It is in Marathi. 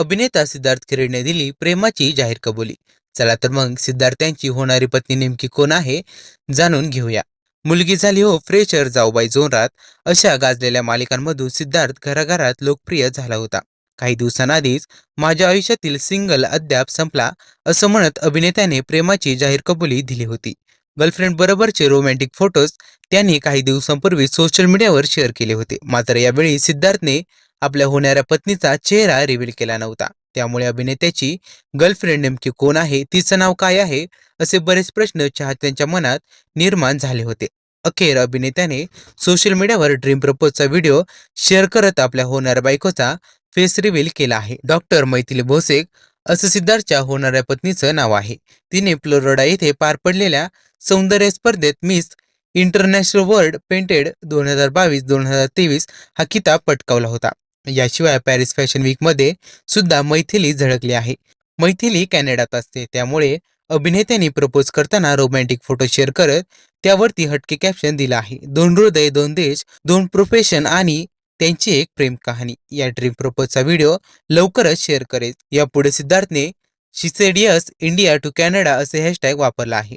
अभिनेता सिद्धार्थ किरेने दिली प्रेमाची जाहीर कबुली. चला तर मग सिद्धार्थ यांची होणारी पत्नी नेमकी कोण आहे जाणून घेऊया. मुलगी झाली हो फ्रेशर जाऊबाई जोरात अशा गाजलेल्या मालिकांमधून सिद्धार्थ घराघरात लोकप्रिय झाला होता. काही दिवसांआधीच माझ्या आयुष्यातील सिंगल अद्याप संपला असं म्हणत अभिनेत्याने प्रेमाची जाहीर कबुली दिली होती. गर्लफ्रेंड बरोबरचे रोमॅन्टिक फोटोज त्यांनी काही दिवसांपूर्वी सोशल मीडियावर शेअर केले होते. मात्र यावेळी सिद्धार्थने आपल्या होणाऱ्या पत्नीचा चेहरा रिव्हील केला नव्हता. त्यामुळे अभिनेत्याची गर्लफ्रेंड नेमकी कोण आहे तिचं नाव काय आहे असे बरेच प्रश्न चाहत्यांच्या मनात निर्माण झाले होते. अखेर अभिनेत्याने सोशल मीडियावर ड्रीम प्रपोजचा व्हिडिओ शेअर करत आपल्या होणाऱ्या बायकोचा फेस रिव्हील केला आहे. डॉक्टर मैथिली भोसेक असं सिद्धार्थच्या होणाऱ्या पत्नीचं नाव आहे. तिने फ्लोरिडा येथे पार पडलेल्या सौंदर्य स्पर्धेत मिस इंटरनॅशनल वर्ल्ड पेंटेड दोन हजार बावीस दोन हजार तेवीस हा किताब पटकावला होता. याशिवाय पॅरिस फॅशन वीकमध्ये सुद्धा मैथिली झळकली आहे. मैथिली कॅनडात असते त्यामुळे अभिनेत्यांनी प्रपोज करताना रोमॅन्टिक फोटो शेअर करत त्यावरती हटके कॅप्शन दिलं आहे. दोन हृदय दोन देश दोन प्रोफेशन आणि त्यांची एक प्रेम कहाणी. या ड्रीम प्रपोजचा व्हिडिओ लवकरच शेअर करेल. यापुढे सिद्धार्थने शिसेडियस इंडिया टू कॅनडा असे हॅशटॅग वापरला आहे.